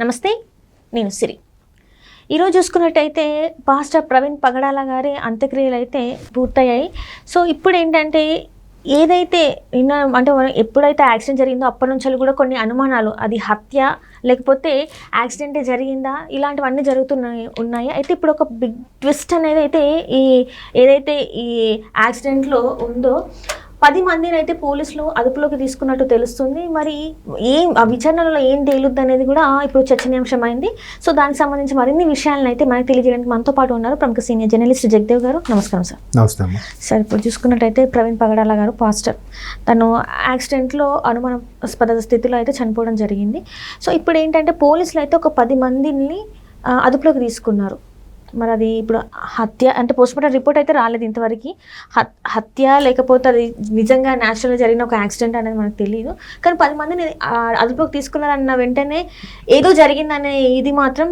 నమస్తే నేను సిరి. ఈరోజు చూసుకున్నట్టయితే పాస్టర్ ప్రవీణ్ పగడాల గారి అంత్యక్రియలు అయితే పూర్తయ్యాయి. సో ఇప్పుడు ఏంటంటే ఏదైతే నిన్న అంటే మనం ఎప్పుడైతే యాక్సిడెంట్ జరిగిందో అప్పటి నుంచి కూడా కొన్ని అనుమానాలు అది హత్య లేకపోతే యాక్సిడెంటే జరిగిందా ఇలాంటివన్నీ జరుగుతున్నాయి ఉన్నాయి. అయితే ఇప్పుడు ఒక బిగ్ ట్విస్ట్ అనేది అయితే ఈ ఏదైతే ఈ యాక్సిడెంట్లో ఉందో పది మందిని అయితే పోలీసులు అదుపులోకి తీసుకున్నట్టు తెలుస్తుంది. మరి ఏం ఆ విచారణలో ఏం తేలుద్ది అనేది కూడా ఇప్పుడు చర్చనీయాంశమైంది. సో దానికి సంబంధించి మరిన్ని విషయాలను అయితే మనకు తెలియజేయడానికి మనతో పాటు ఉన్నారు ప్రముఖ సీనియర్ జర్నలిస్ట్ జగదేవ్ గారు. నమస్కారం సార్. అమ్మ. సార్ ఇప్పుడు చూసుకున్నట్టయితే ప్రవీణ్ పగడాల గారు పాస్టర్. తను యాక్సిడెంట్లో అనుమానాస్పద స్థితిలో అయితే చనిపోవడం జరిగింది. సో ఇప్పుడు ఏంటంటే పోలీసులు అయితే ఒక పది మందిని అదుపులోకి తీసుకున్నారు. మరి అది ఇప్పుడు హత్య అంటే పోస్ట్మార్టం రిపోర్ట్ అయితే రాలేదు ఇంతవరకు. హత్- హత్య లేకపోతే అది నిజంగా న్యాచురల్గా జరిగిన ఒక యాక్సిడెంట్ అనేది మనకు తెలియదు కానీ పది మందిని అదుపులోకి తీసుకున్నారన్న వెంటనే ఏదో జరిగిందనే ఇది మాత్రం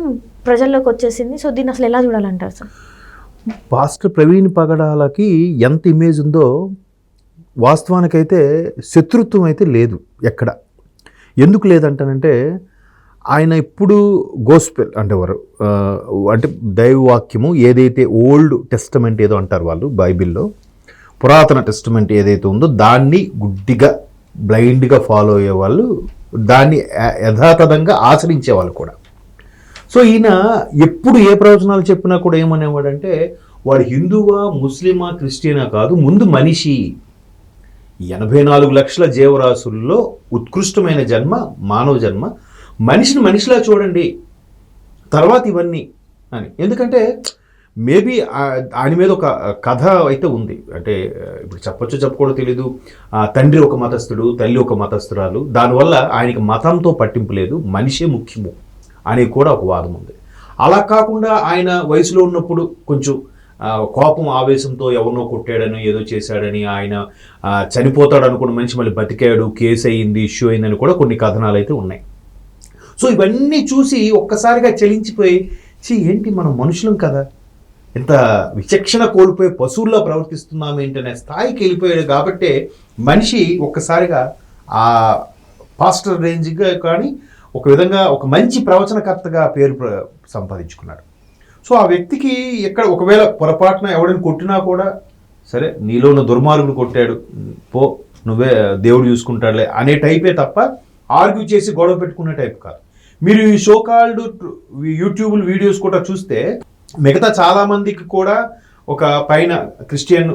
ప్రజల్లోకి వచ్చేసింది. సో దీన్ని అసలు ఎలా చూడాలంటారు సార్? పాస్టర్ ప్రవీణ్ పగడాలకి ఎంత ఇమేజ్ ఉందో వాస్తవానికైతే శత్రుత్వం అయితే లేదు ఎక్కడ. ఎందుకు లేదంటానంటే ఆయన ఇప్పుడు గోస్పెల్ అంటేవారు అంటే దైవవాక్యము ఏదైతే ఓల్డ్ టెస్టమెంట్ ఏదో అంటారు వాళ్ళు బైబిల్లో పురాతన టెస్టమెంట్ ఏదైతే ఉందో దాన్ని గుడ్డిగా బ్లైండ్గా ఫాలో అయ్యే వాళ్ళు దాన్ని యథాతథంగా ఆచరించే వాళ్ళు కూడా. సో ఈయన ఎప్పుడు ఏ ప్రవచనాలు చెప్పినా కూడా ఏమనేవాడంటే వాడు హిందువా ముస్లిమా క్రిస్టియనా కాదు ముందు మనిషి. ఎనభై నాలుగు లక్షల జీవరాశుల్లో ఉత్కృష్టమైన జన్మ మానవ జన్మ మనిషిని మనిషిలా చూడండి. తర్వాత ఇవన్నీ అని. ఎందుకంటే మేబీ ఆయన మీద ఒక కథ అయితే ఉంది. అంటే ఇప్పుడు చెప్పొచ్చో చెప్పకూడదు తెలీదు. తండ్రి ఒక మతస్థుడు తల్లి ఒక మతస్థురాలు. దానివల్ల ఆయనకి మతంతో పట్టింపు లేదు. మనిషే ముఖ్యము అని కూడా ఒక వాదం ఉంది. అలా కాకుండా ఆయన వయసులో ఉన్నప్పుడు కొంచెం కోపం ఆవేశంతో ఎవరినో కొట్టాడని ఏదో చేశాడని ఆయన చనిపోతాడు అనుకున్న మనిషి మళ్ళీ బతికాడు కేసు అయ్యింది ఇష్యూ అయిందని కూడా కొన్ని కథనాలు అయితే ఉన్నాయి. సో ఇవన్నీ చూసి ఒక్కసారిగా చలించిపోయి చీ ఏంటి మనం మనుషులం కదా? ఇంత విచక్షణ కోల్పోయి పశువుల్లో ప్రవర్తిస్తున్నాం ఏంటనే స్థాయికి వెళ్ళిపోయాడు కాబట్టే మనిషి ఒక్కసారిగా ఆ పాస్టర్ రేంజ్గా కానీ ఒక విధంగా ఒక మంచి ప్రవచనకర్తగా పేరు సంపాదించుకున్నాడు. సో ఆ వ్యక్తికి ఎక్కడ ఒకవేళ పొరపాటున ఎవడని కొట్టినా కూడా సరే నీలో ఉన్న దుర్మార్గుడు కొట్టాడు పో నువ్వే దేవుడు చూసుకుంటాడులే అనే టైపే తప్ప ఆర్గ్యూ చేసి గొడవ పెట్టుకునే టైప్ కాదు. మీరు ఈ షోకాల్డ్ యూట్యూబ్ వీడియోస్ కూడా చూస్తే మిగతా చాలా మందికి కూడా ఒక పైన క్రిస్టియన్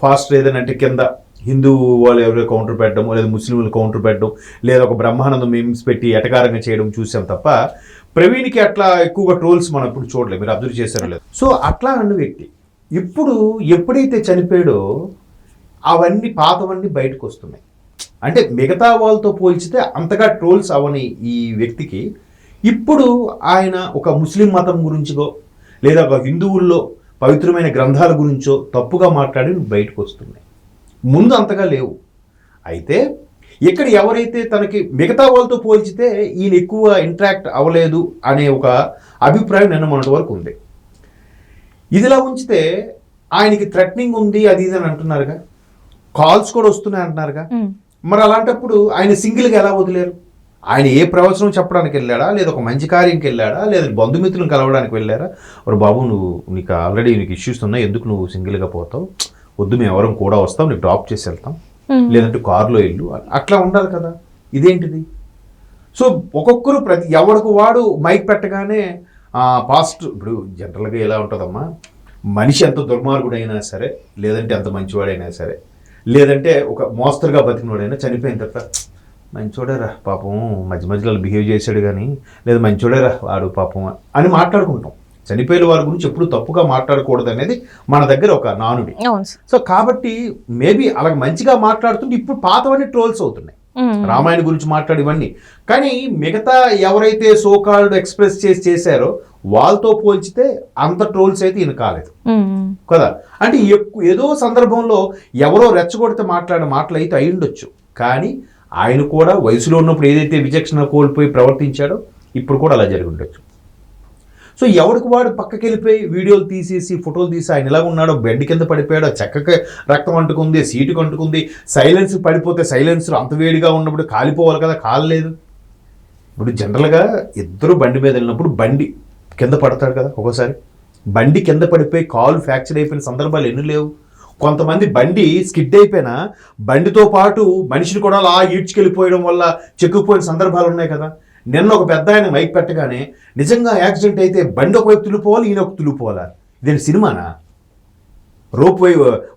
ఫాస్ట్ ఏదైనా అంటే కింద హిందూ వాళ్ళు ఎవరో కౌంటర్ పెట్టడం లేదా ముస్లింలు కౌంటర్ పెట్టడం లేదా ఒక బ్రహ్మానందం మీమ్స్ పెట్టి ఎటకారంగా చేయడం చూసాం తప్ప ప్రవీణ్కి అట్లా ఎక్కువగా ట్రోల్స్ మనం ఇప్పుడు చూడలేదు. మీరు అబ్జర్వ్ చేశారో లేదు. సో అట్లా అన్న వ్యక్తి ఇప్పుడు ఎప్పుడైతే చనిపోయాడో అవన్నీ పాతవన్నీ బయటకు వస్తున్నాయి. అంటే మిగతా వాళ్ళతో పోల్చితే అంతగా ట్రోల్స్ అవని ఈ వ్యక్తికి ఇప్పుడు ఆయన ఒక ముస్లిం మతం గురించిగో లేదా ఒక హిందువుల్లో పవిత్రమైన గ్రంథాల గురించో తప్పుగా మాట్లాడి బయటకు వస్తున్నాయి. ముందు అంతగా లేవు. అయితే ఇక్కడ ఎవరైతే తనకి మిగతా వాళ్ళతో పోల్చితే ఈయన ఎక్కువ ఇంటరాక్ట్ అవ్వలేదు అనే ఒక అభిప్రాయం నిన్న మొన్నటి వరకు ఉంది. ఇదిలా ఉంచితే ఆయనకి థ్రెటనింగ్ ఉంది అది ఇది అని అంటున్నారుగా? కాల్స్ కూడా వస్తున్నాయి అంటున్నారుగా మరి అలాంటప్పుడు ఆయన సింగిల్గా ఎలా వదిలేరు? ఆయన ఏ ప్రవచనం చెప్పడానికి వెళ్ళాడా? లేదా ఒక మంచి కార్యంకి వెళ్ళాడా? లేదా బంధుమిత్రులను కలవడానికి వెళ్ళారా? మరి బాబు నువ్వు నీకు ఆల్రెడీ నీకు ఇష్యూస్ ఉన్నాయి. ఎందుకు నువ్వు సింగిల్గా పోతావు? వద్దు మేము ఎవరం కూడా వస్తాం. నీకు డ్రాప్ చేసి వెళ్తాం. లేదంటే కారులో వెళ్ళు. అట్లా ఉండాలి కదా. ఇదేంటిది? సో ఒక్కొక్కరు ప్రతి ఎవరికి వాడు మైక్ పెట్టగానే పాస్ట్ ఇప్పుడు జనరల్గా ఎలా ఉంటుందమ్మా? మనిషి ఎంత దుర్మార్గుడైనా సరే లేదంటే ఎంత మంచివాడైనా సరే లేదంటే ఒక మోస్తరుగా బతికినవాడైనా చనిపోయిన తర్వాత మంచోడేరా పాపం మధ్య మధ్యలో బిహేవ్ చేశాడు కానీ లేదా మంచోడేరా వాడు పాపం అని మాట్లాడుకుంటాం. చనిపోయిన వారి గురించి ఎప్పుడు తప్పుగా మాట్లాడకూడదు అనేది మన దగ్గర ఒక నానుడి. సో కాబట్టి మేబీ అలా మంచిగా మాట్లాడుతుంటే ఇప్పుడు పాతవన్నీ ట్రోల్స్ అవుతున్నాయి. రామాయణ గురించి మాట్లాడి ఇవన్నీ. కానీ మిగతా ఎవరైతే సోకాల్డ్ ఎక్స్ప్రెస్ చేసి చేశారో వాళ్ళతో పోల్చితే అంత ట్రోల్స్ అయితే ఈయన కాలేదు. కదా? అంటే ఏదో సందర్భంలో ఎవరో రెచ్చగొడితే మాట్లాడిన మాటలు అయితే అయి ఉండొచ్చు. కానీ ఆయన కూడా వయసులో ఉన్నప్పుడు ఏదైతే విచక్షణ కోల్పోయి ప్రవర్తించాడో ఇప్పుడు కూడా అలా జరిగి ఉండొచ్చు. సో ఎవరికి వాడు పక్కకి వెళ్ళిపోయి వీడియోలు తీసేసి ఫోటోలు తీసి ఆయన ఎలా ఉన్నాడో బెడ్ కింద పడిపోయాడో చెక్కకి రక్తం అంటుకుంది సీటుకు అంటుకుంది సైలెన్స్ పడిపోతే సైలెన్సర్ అంత వేడిగా ఉన్నప్పుడు కాలిపోవాలి కదా కాలలేదు. ఇప్పుడు జనరల్గా ఇద్దరు బండి మీద వెళ్ళినప్పుడు బండి కింద పడతాడు కదా ఒక్కోసారి. బండి కింద పడిపోయి కాలు ఫ్రాక్చర్ అయిపోయిన సందర్భాలు ఎన్ని లేవు. కొంతమంది బండి స్కిడ్ అయిపోయినా బండితో పాటు మనిషిని కూడా అలా ఈడ్చుకెళ్ళిపోయడం వల్ల చెక్కుపోయిన సందర్భాలు ఉన్నాయి కదా. నిన్న ఒక పెద్ద ఆయన మైక్ పెట్టగానే నిజంగా యాక్సిడెంట్ అయితే బండి ఒకవైపు తులిపోవాలి ఈయన ఒక తులిపోవాలా? ఇదేంటి సినిమానా? రోప్ వై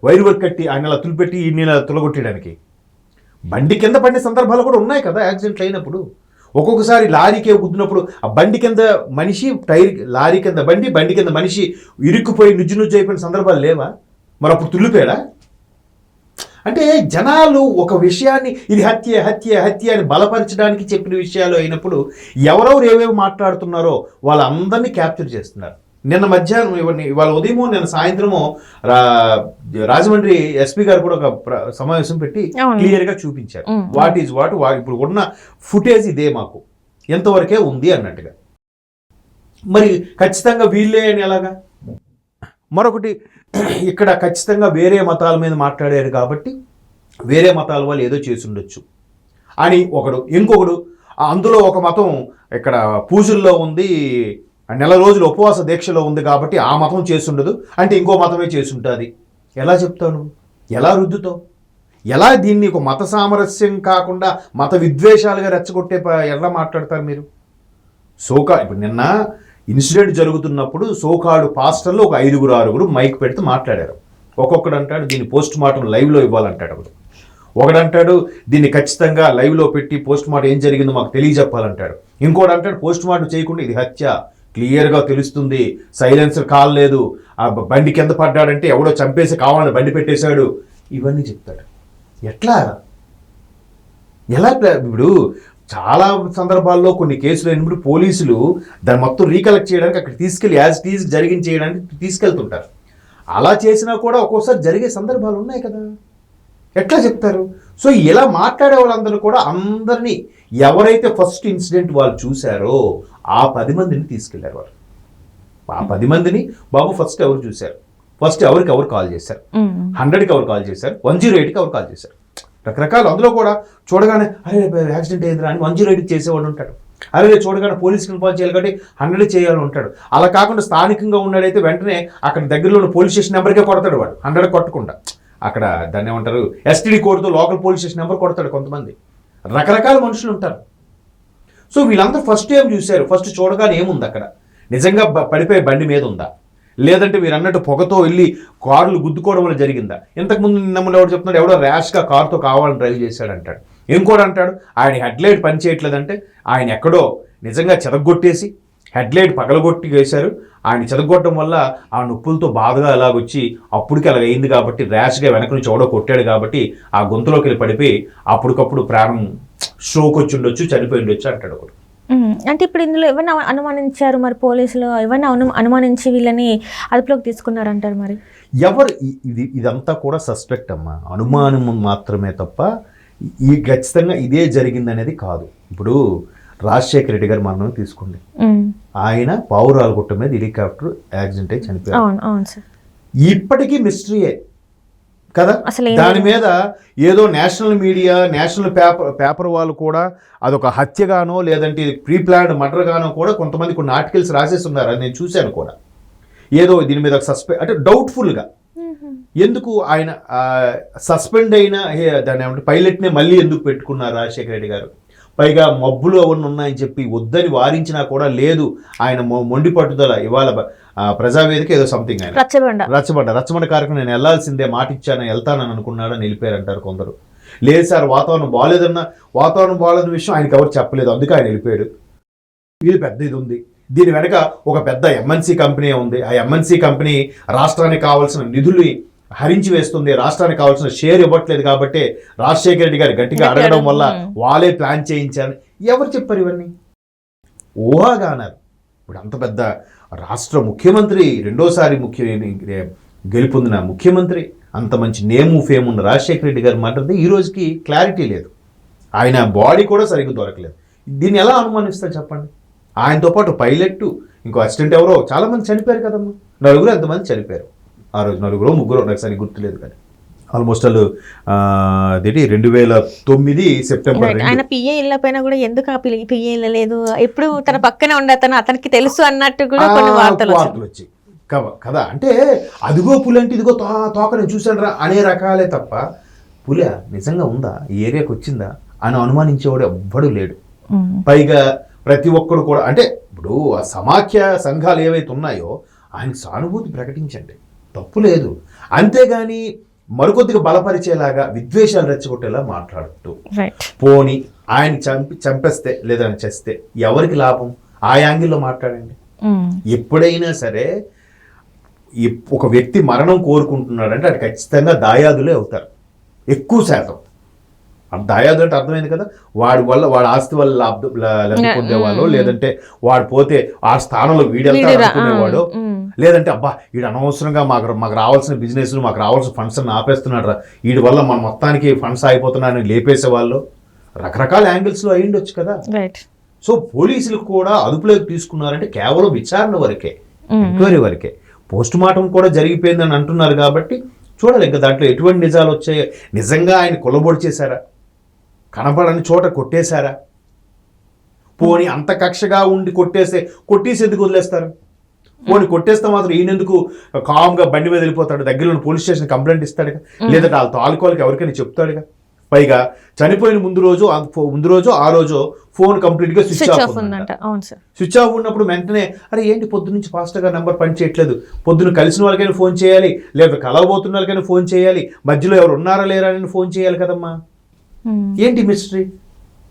వైర్ వర్క్ కట్టి ఆయన అలా తులిపెట్టి ఈయన ఇలా తులగొట్టడానికి బండి కింద పడిన సందర్భాలు కూడా ఉన్నాయి కదా యాక్సిడెంట్లు అయినప్పుడు. ఒక్కొక్కసారి లారీకే గుద్దినప్పుడు ఆ బండి కింద మనిషి టైర్ లారీ కింద బండి బండి కింద మనిషి ఇరుక్కుపోయి నుజ్జు నుజ్జు అయిపోయిన సందర్భాలు లేవా? మరి అప్పుడు తుల్లిపోయాడా అంటే జనాలు ఒక విషయాన్ని ఇది హత్య హత్య హత్య అని బలపరచడానికి చెప్పిన విషయాలు అయినప్పుడు ఎవరెవరు ఏవేవి మాట్లాడుతున్నారో వాళ్ళందరినీ క్యాప్చర్ చేస్తున్నారు. నిన్న మధ్యాహ్నం ఇవన్నీ ఇవాళ ఉదయమో నిన్న సాయంత్రమో రాజమండ్రి ఎస్పీ గారు కూడా ఒక సమావేశం పెట్టి అవును. క్లియర్గా చూపించారు. వాట్ ఈజ్ వాట్ ఇప్పుడు ఉన్న ఫుటేజ్ ఇదే మాకు. ఎంతవరకే ఉంది అన్నట్టుగా. మరి ఖచ్చితంగా వీళ్ళే అని ఎలాగా? మరొకటి ఇక్కడ ఖచ్చితంగా వేరే మతాల మీద మాట్లాడారు కాబట్టి వేరే మతాల వాళ్ళు ఏదో చేసి ఉండొచ్చు అని ఒకడు ఇంకొకడు అందులో ఒక మతం ఇక్కడ పూజల్లో ఉంది నెల రోజులు ఉపవాస దీక్షలో ఉంది కాబట్టి ఆ మతం చేసుండదు అంటే ఇంకో మతమే చేసుంటుంది. ఎలా చెప్తాను ఎలా రుద్దుతావు? ఎలా దీన్ని ఒక మత సామరస్యం కాకుండా మత విద్వేషాలుగా రెచ్చగొట్టే ఎలా మాట్లాడతారు మీరు? సోకా ఇప్పుడు నిన్న ఇన్సిడెంట్ జరుగుతున్నప్పుడు సోకాడు పాస్టర్లో ఒక ఐదుగురు ఆరుగురు మైక్ పెడితే మాట్లాడారు. ఒక్కొక్కడు అంటాడు దీన్ని పోస్ట్ మార్టం లైవ్లో ఇవ్వాలంటాడు ఒకడు. ఒకడంటాడు దీన్ని ఖచ్చితంగా లైవ్లో పెట్టి పోస్ట్ మార్టం ఏం జరిగిందో మాకు తెలియజెప్పాలంటాడు. ఇంకోటి అంటాడు పోస్ట్ మార్టం చేయకుండా ఇది హత్య. క్లియర్గా తెలుస్తుంది. సైలెన్సర్ కాలేదు ఆ బండి కింద పడ్డాడంటే ఎవడో చంపేసి కావాలని బండి పెట్టేశాడు. ఇవన్నీ చెప్తాడు. ఎట్లా? ఎలా ఇప్పుడు చాలా సందర్భాల్లో కొన్ని కేసులు అయినప్పుడు పోలీసులు దాన్ని మొత్తం రీకలెక్ట్ చేయడానికి అక్కడ తీసుకెళ్ళి యాజ్ టీజ్ జరిగించి చేయడానికి తీసుకెళ్తుంటారు. అలా చేసినా కూడా ఒక్కోసారి జరిగే సందర్భాలు ఉన్నాయి కదా. ఎట్లా చెప్తారు? సో ఇలా మాట్లాడే వాళ్ళందరూ కూడా అందరినీ ఎవరైతే ఫస్ట్ ఇన్సిడెంట్ వాళ్ళు చూశారో ఆ పది మందిని తీసుకెళ్ళారు వాళ్ళు. ఆ పది మందిని బాబు ఫస్ట్ ఎవరు చూశారు? ఫస్ట్ ఎవరికి ఎవరు కాల్ చేశారు. హండ్రెడ్కి ఎవరు కాల్ చేశారు? వన్ జీరో ఎయిట్కి ఎవరు కాల్ చేశారు? రకరకాలు అందులో కూడా చూడగానే అరే యాక్సిడెంట్ అయిందిరా అని వన్ జీరో ఎయిట్కి చేసేవాడు ఉంటాడు. అరే చూడగానే పోలీసుకి ఇన్ఫాల్ చేయాలి కాబట్టి హండ్రెడ్ చేయాలని ఉంటాడు. అలా కాకుండా స్థానికంగా ఉన్నాడైతే వెంటనే అక్కడ దగ్గరలో ఉన్న పోలీస్ స్టేషన్ నెంబర్కే కొడతాడు వాడు హండ్రెడ్ కొట్టకుండా. అక్కడ దాన్ని ఏమంటారు ఎస్టీడీ కోడ్తో లోకల్ పోలీస్ స్టేషన్ నెంబర్ కొడతాడు కొంతమంది. రకరకాల మనుషులు ఉంటారు. సో వీళ్ళందరూ ఫస్ట్ ఏం చూశారు ఫస్ట్ చూడగానే ఏముంది అక్కడ? నిజంగా పడిపోయే బండి మీద ఉందా? లేదంటే మీరు అన్నట్టు పొగతో వెళ్ళి కార్లు గుద్దుకోవడం వల్ల జరిగిందా? ఇంతకుముందు నమ్మలు ఎవరు చెప్తున్నాడు? ఎవడో ర్యాష్గా కారుతో కావాలని డ్రైవ్ చేశాడు అంటాడు. ఇంకోటి అంటాడు? ఆయన హెడ్లైట్ పని చేయట్లేదంటే ఆయన ఎక్కడో నిజంగా చెదగొట్టేసి హెడ్లైట్ పగలగొట్టి వేశారు. ఆయన చెదగొట్టడం వల్ల ఆ నొప్పులతో బాధగా అలాగొచ్చి అప్పటికి అలాగ అయింది కాబట్టి ర్యాష్గా వెనక నుంచి ఎవడో కొట్టాడు కాబట్టి ఆ గొంతులోకి వెళ్ళి పడిపోయి అప్పటికప్పుడు ప్రాణం స్ట్రోక్ వచ్చి ఉండొచ్చు చనిపోయి ఉండొచ్చు అంటాడు ఒకడు. అంటే ఇప్పుడు ఇందులో ఎవరిని అను- అనుమానించారు మరి పోలీసులు? ఎవరిని అను అనుమానించి వీళ్ళని అదుపులోకి తీసుకున్నారంటారు మరి? ఎవరు? ఇది ఇదంతా కూడా సస్పెక్ట్ అమ్మా. అనుమానం మాత్రమే తప్ప ఈ ఖచ్చితంగా ఇదే జరిగింది అనేది కాదు. ఇప్పుడు రాజశేఖర రెడ్డి గారు మనం తీసుకోండి. ఆయన పావురాల గుట్ట మీద హెలికాప్టర్ యాక్సిడెంట్ అయి చనిపోయారు. ఇప్పటికీ మిస్టరీయే. కదా? దాని మీద ఏదో national media national paper paper వాళ్ళు కూడా అదొక హత్యగానో లేదంటే ఇది ప్రీ ప్లాన్డ్ మర్డర్ గానో కూడా కొంతమంది కొన్ని ఆర్టికల్స్ రాసేస్తున్నారు. నేను చూశాను కూడా. ఏదో దీని మీద సస్పె అంటే డౌట్ఫుల్గా. ఎందుకు ఆయన సస్పెండ్ అయిన హే, దాన్ని ఏమంటే పైలట్నే మళ్ళీ ఎందుకు పెట్టుకున్నారు రాజశేఖర రెడ్డి గారు? పైగా మబ్బులు అవన్నీ ఉన్నాయని చెప్పి వద్దని వారించినా కూడా లేదు. ఆయన మొండి పట్టుదల ఇవాళ ప్రజావేదిక ఏదో సంథింగ్ ఆయన. రచ్చబండ. రచ్చబండ. రచ్చబండ కార్యక్రమం నేను వెళ్ళాల్సిందే మాట ఇచ్చాను వెళ్తానని అనుకున్నాడని వెళ్ళిపోయారంటారు కొందరు. లేదు సార్ వాతావరణం బాగాలేదన్న వాతావరణం బాగాలేదన్న విషయం ఆయనకి ఎవరు చెప్పలేదు. అందుకే ఆయన వెళ్ళిపోయాడు. ఇది పెద్ద ఇది ఉంది. దీని వెనక ఒక పెద్ద ఎంఎన్సీ కంపెనీ ఉంది. ఆ ఎంఎన్సీ కంపెనీ రాష్ట్రానికి కావాల్సిన నిధులు హరించి వేస్తుంది. రాష్ట్రానికి కావాల్సిన షేర్ ఇవ్వట్లేదు కాబట్టి రాజశేఖర రెడ్డి గారు గట్టిగా అడగడం వల్ల వాళ్ళే ప్లాన్ చేయించారు ఎవరు చెప్పారు ఇవన్నీ? ఊహాగానారు ఇప్పుడు అంత పెద్ద రాష్ట్ర ముఖ్యమంత్రి రెండోసారి ముఖ్య గెలుపొందిన ముఖ్యమంత్రి అంత మంచి నేము ఫేమ్ ఉన్న రాజశేఖర రెడ్డి గారు మాట్లాడితే ఈ రోజుకి క్లారిటీ లేదు. ఆయన బాడీ కూడా సరిగ్గా దొరకలేదు. దీన్ని ఎలా అనుమానిస్తారు చెప్పండి? ఆయనతో పాటు పైలట్ ఇంకో అసిస్టెంట్ ఎవరో చాలామంది చనిపోయారు కదమ్మా. నలుగురు ఎంతమంది చనిపోయారు. ఆ రోజు నలుగురు ముగ్గురు నాకు సరిగ్గా గుర్తులేదు కానీ. ఆల్మోస్ట్ వాళ్ళు అదేంటి రెండు వేల తొమ్మిది సెప్టెంబర్. ఆయన పిఏ ఇళ్ళ పైన కూడా ఎందుకు ఆ పిఏ ఇళ్ళలేదు ఎప్పుడు తన పక్కనే ఉండే అతను అతనికి తెలుసు అన్నట్టు కూడా కొన్ని వార్తలు వచ్చాయి. వార్తలు వచ్చాయి. కవ- కదా అంటే అదిగో పులి అంటే ఇదిగో తో తోక నేను చూశాను రా అనే రకాలే తప్ప పులి నిజంగా ఉందా? ఈ ఏరియాకి వచ్చిందా? అని అనుమానించేవాడు ఎవ్వడు లేడు. పైగా ప్రతి ఒక్కడు కూడా అంటే ఇప్పుడు ఆ సమాఖ్య సంఘాలు ఏవైతే ఉన్నాయో ఆయనకు సానుభూతి ప్రకటించండి. తప్పు లేదు. అంతేగాని మరికొద్దిగా బలపరిచేలాగా విద్వేషాలు రెచ్చగొట్టేలా మాట్లాడుతూ. పోని ఆయన చంపి చంపేస్తే లేదా చేస్తే ఎవరికి లాభం? ఆ యాంగిల్లో మాట్లాడండి. ఉమ్. ఎప్పుడైనా సరే ఒక వ్యక్తి మరణం కోరుకుంటున్నాడంటే అది ఖచ్చితంగా దాయాదులే అవుతారు. ఎక్కువ శాతం. ఆ దాయాదు అంటే అర్థమైంది కదా? వాడి వల్ల వాడి ఆస్తి వల్ల లాభ- లబ్ధి పొందేవాళ్ళు mm, లేదంటే వాడు పోతే ఆ స్థానంలో వీడెళ్తాడు అనుకునేవాడు ఉమ్. లేదంటే అబ్బా వీడు అనవసరంగా మాకు మాకు రావాల్సిన బిజినెస్ మాకు రావాల్సిన ఫండ్స్ అని ఆపేస్తున్నాడు రా. వీడి వల్ల మన మొత్తానికి ఫండ్స్ అయిపోతున్నాయని లేపేసేవాళ్ళు రకరకాల యాంగిల్స్లో అయ్యిండొచ్చు కదా. రైట్ సో పోలీసులు కూడా అదుపులోకి తీసుకున్నారంటే కేవలం విచారణ వరకే. ఎంక్వైరీ వరకే. పోస్ట్ మార్టం కూడా జరిగిపోయిందని అంటున్నారు కాబట్టి చూడాలి ఇంకా దాంట్లో ఎటువంటి నిజాలు వచ్చాయో. నిజంగా ఆయన కొలబొడి చేశారా? కనపడని చోట కొట్టేశారా? పోని అంత కక్షగా ఉండి కొట్టేస్తే కొట్టేసి ఎందుకు వదిలేస్తారు? పోని కొట్టేస్తే మాత్రం ఈయనెందుకు కామ్గా బండి మీద వెళ్ళిపోతాడు? దగ్గరలో పోలీస్ స్టేషన్ కంప్లైంట్ ఇస్తాడుగా? లేదంటే వాళ్ళ తాలూకాలకి ఎవరికైనా చెప్తాడుగా? పైగా చనిపోయిన ముందు రోజు ముందు రోజు ఆ రోజు ఫోన్ కంప్లీట్గా స్విచ్ ఆఫ్ ఉందంట. స్విచ్ ఆఫ్ ఉన్నప్పుడు వెంటనే అరే ఏంటి పొద్దు నుంచి ఫాస్ట్గా నెంబర్ పని చేయట్లేదు? పొద్దున కలిసిన వాళ్ళకైనా ఫోన్ చేయాలి లేదా కలవబోతున్న వాళ్ళకైనా ఫోన్ చేయాలి మధ్యలో ఎవరు ఉన్నారా లేరా అని ఫోన్ చేయాలి కదమ్మా. ఏంటి మిస్టరీ?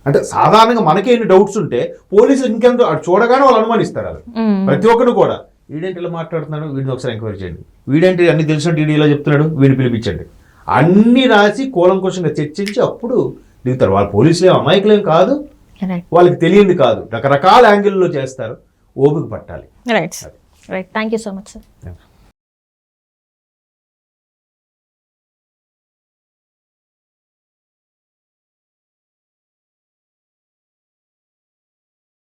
అంటే సాధారణంగా మనకే ఎన్ని డౌట్స్ ఉంటే పోలీసులు ఇంకెంతో చూడగానే వాళ్ళు అనుమానిస్తారు. ప్రతి ఒక్కరు కూడా. వీడేంటి ఇలా మాట్లాడుతున్నాడు? వీడిని ఒకసారి ఎంక్వైరీ చేయండి. వీడేంటి అన్ని తెలిసినట్టు వీడు ఇలా చెప్తున్నాడు? వీడిని పిలిపించండి. అన్ని రాసి కూలంకోశంగా చర్చించి అప్పుడు దిగుతారు. వాళ్ళ పోలీసులు ఏం అమాయకులేం కాదు. వాళ్ళకి తెలియంది కాదు. రకరకాల యాంగిల్లో చేస్తారు. ఓపిక పట్టాలి. Right right thank you so much sir